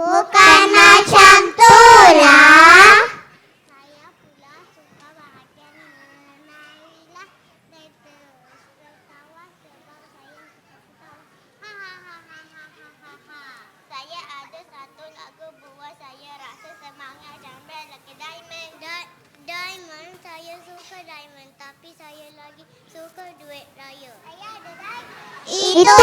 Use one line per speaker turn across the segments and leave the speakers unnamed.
Bukan macam tu. Saya pula suka bahagian mengenailah kereta tertawa sebab saya suka ketawa. Ha ha ha ha ha ha ha ha. Saya ada satu lagu buat saya rasa semangat sampai lagi diamond. Da- diamond saya suka diamond tapi saya lagi suka duit raya. Saya ada diamond. Itu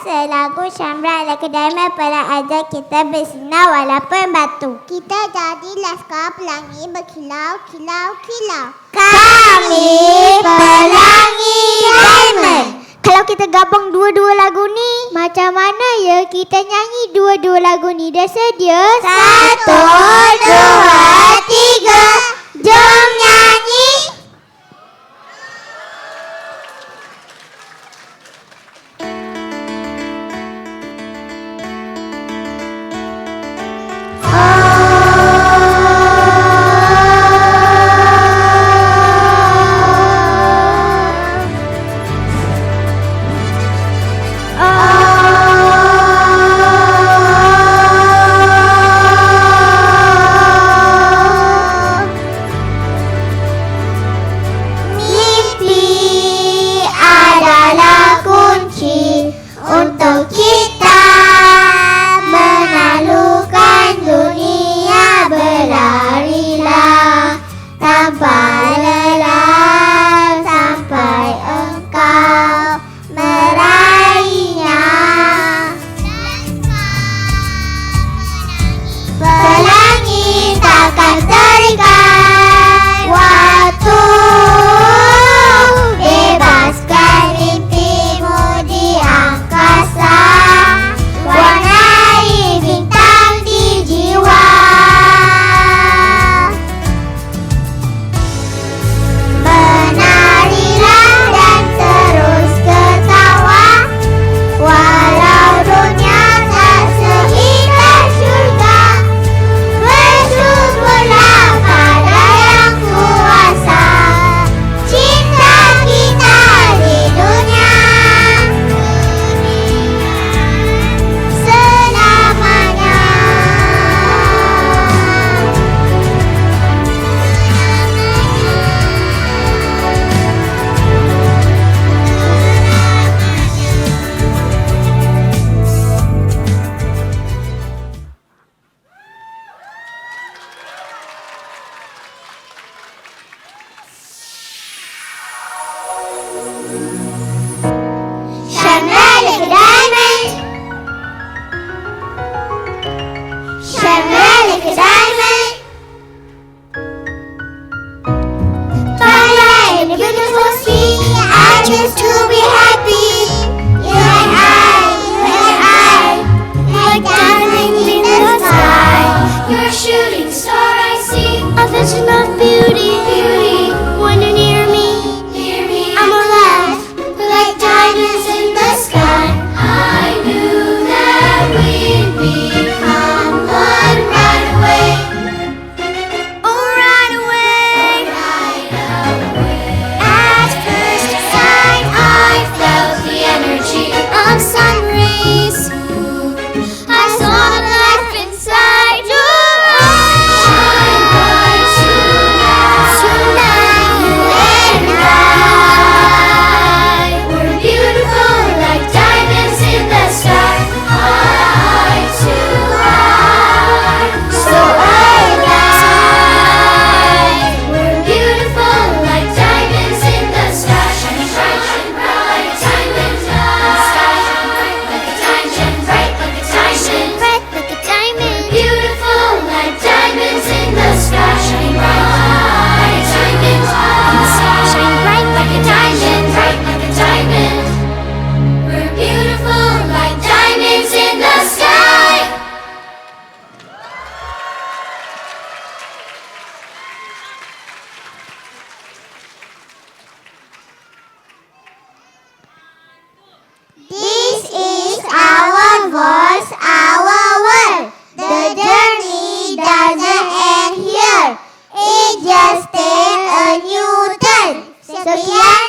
putus asa. Lagu Syamra Laka Diamond pada aja kita bersinar walaupun batu. Kita jadi Laskar Pelangi berkilau, kilau, kilau. Kami Pelangi Diamond. Kalau kita gabung dua-dua lagu ni, macam mana ya kita nyanyi dua-dua lagu ni? Dah sedia? Satu, dua, tiga. Jom Choose to be happy. And I, and I, like diamonds in the sky.
You're a shooting star I see.
A vision of beauty, beauty. When you're near me,
Hear me.
I'm alive, like diamonds in iya.